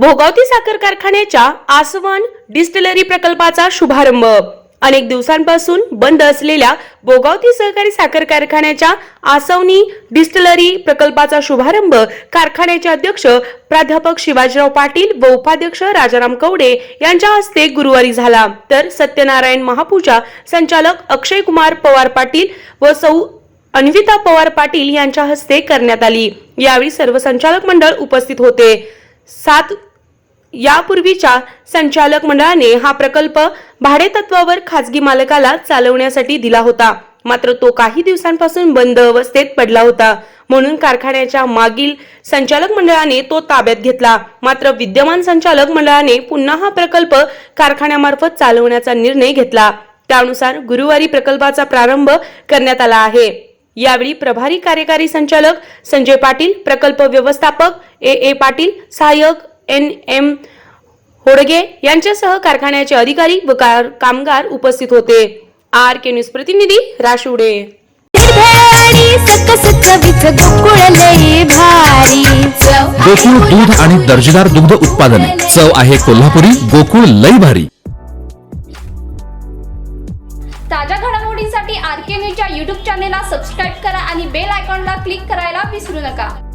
भोगावती साखर कारखान्याच्या आसवन डिस्टिलरी प्रकल्पाचा शुभारंभ. अनेक दिवसांपासून बंद असलेल्या भोगावती सहकारी साखर कारखान्याच्या आसवनी डिस्टिलरी प्रकल्पाचा शुभारंभ कारखान्याचे अध्यक्ष प्राध्यापक शिवाजीराव पाटील व उपाध्यक्ष राजाराम कवडे यांच्या हस्ते गुरुवारी झाला. तर सत्यनारायण महापूजा संचालक अक्षय कुमार पवार पाटील व सौ अन्विता पवार पाटील यांच्या हस्ते करण्यात आली. यावेळी सर्व संचालक मंडळ उपस्थित होते. सात यापूर्वीच्या संचालक मंडळाने हा प्रकल्प भाडेतत्वावर खाजगी मालकाला चालवण्यासाठी दिला होता. मात्र तो काही दिवसांपासून बंद अवस्थेत पडला होता. म्हणून कारखान्याच्या मागील संचालक मंडळाने तो ताब्यात घेतला. मात्र विद्यमान संचालक मंडळाने पुन्हा हा प्रकल्प कारखान्यामार्फत चालवण्याचा निर्णय घेतला. त्यानुसार गुरुवारी प्रकल्पाचा प्रारंभ करण्यात आला आहे. यावेळी प्रभारी कार्यकारी संचालक संजय पाटील प्रकल्प व्यवस्थापक ए ए पाटील सहाय्यक एन एम होडगे यांच्यासह कारखान्याचे अधिकारी व कार- कामगार उपस्थित होते. आर के न्यूज प्रतिनिधी राशुडे. गोकुळ दूध आणि दर्जेदार दुग्ध उत्पादने. चव आहे कोल्हापुरी गोकुळ लई भारी. ताज्या घडामोडींसाठी आर के न्यूजच्या यूट्यूब चॅनेलला सबस्क्राईब करा आणि बेल आयकॉनला क्लिक करायला विसरू नका.